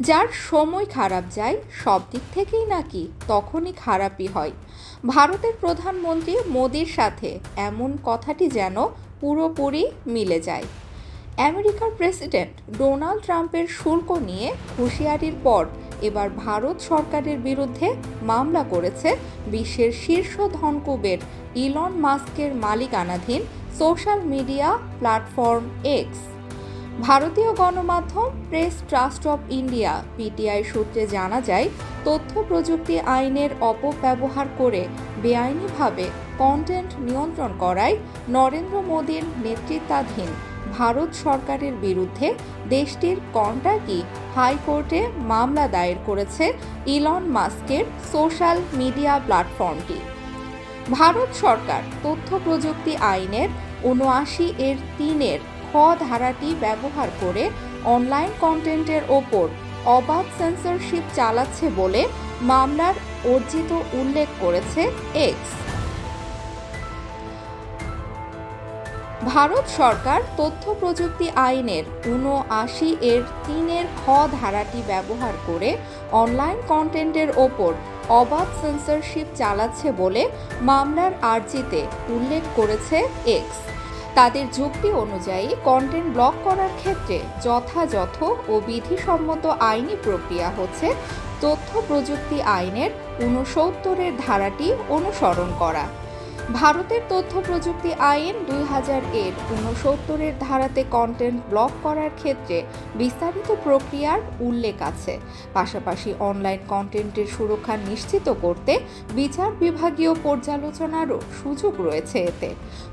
যার সময় খারাপ যায়, সব দিক থেকেই নাকি তখনই খারাপই হয়। ভারতের প্রধানমন্ত্রী মোদির সাথে এমন কথাটি যেন পুরোপুরি মিলে যায়। আমেরিকার প্রেসিডেন্ট ডোনাল্ড ট্রাম্পের শুল্ক নিয়ে হুঁশিয়ারির পর এবার ভারত সরকারের বিরুদ্ধে মামলা করেছে বিশ্বের শীর্ষ ধনকুবের ইলন মাস্কের মালিকানাধীন সোশ্যাল মিডিয়া প্ল্যাটফর্ম এক্স ভারতীয় গণমাধ্যম press trust of India, PTI সূত্রে জানা যায়, তথ্য প্রযুক্তি আইনের অপব্যবহার করে বেআইনিভাবে কন্টেন্ট নিয়ন্ত্রণ করায় নরেন্দ্র মোদীর নেতৃত্বাধীন ভারত সরকারের বিরুদ্ধে দেশটির কন্টাকি হাইকোর্টে মামলা দায়ের করেছে ইলন মাস্কের সোশ্যাল মিডিয়া প্ল্যাটফর্মটি। ভারত সরকার তথ্য প্রযুক্তি আইনের উনআশি এর তিনের খ ধারাটি ব্যবহার করে অনলাইন কন্টেন্টের ওপর অবাধ সেন্সরশিপ চালাচ্ছে বলে মামলার অর্জিত উল্লেখ করেছে এক্স ভারত সরকার তথ্য প্রযুক্তি আইনের উনআশি এর তিনের খ ধারাটি ব্যবহার করে অনলাইন কন্টেন্টের ওপর অবাধ সেন্সরশিপ চালাচ্ছে বলে মামলার আর্জিতে উল্লেখ করেছে এক্স তাদের যুক্তি অনুযায়ী কন্টেন্ট ব্লক করার ক্ষেত্রে যথাযথ ও বিধিসম্মত আইনি প্রক্রিয়া হচ্ছে তথ্য প্রযুক্তি আইনের ঊনসত্তরের ধারাটি অনুসরণ করা। ভারতের তথ্য প্রযুক্তি আইন দুই হাজার এর ঊনসত্তরের ধারাতে কন্টেন্ট ব্লক করার ক্ষেত্রে বিস্তারিত প্রক্রিয়ার উল্লেখ আছে। পাশাপাশি অনলাইন কন্টেন্টের সুরক্ষা নিশ্চিত করতে বিচার বিভাগীয় পর্যালোচনারও সুযোগ রয়েছে এতে।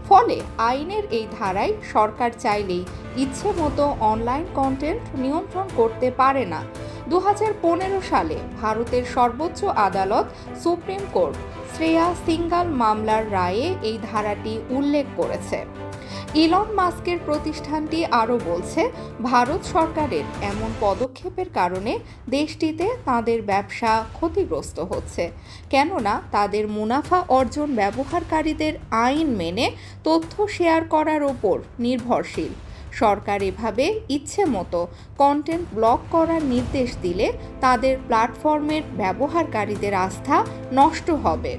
ফলে আইনের এই ধারায় সরকার চাইলেই ইচ্ছে মতো অনলাইন কন্টেন্ট নিয়ন্ত্রণ করতে পারে না। দু হাজার পনেরো সালে ভারতের সর্বোচ্চ আদালত সুপ্রিম কোর্ট শ্রেয়া সিঙ্গাল মামলার রায়ে এই ধারাটি উল্লেখ করেছে। ইলন মাস্কের প্রতিষ্ঠানটি আরও বলছে, ভারত সরকারের এমন পদক্ষেপের কারণে দেশটিতে তাদের ব্যবসা ক্ষতিগ্রস্ত হচ্ছে, কেননা তাদের মুনাফা অর্জন ব্যবহারকারীদের আইন মেনে তথ্য শেয়ার করার ওপর নির্ভরশীল। সরকার এভাবে ইচ্ছে মতো কন্টেন্ট ব্লক করার নির্দেশ দিলে তাদের প্ল্যাটফর্মের ব্যবহারকারীদের আস্থা নষ্ট হবে।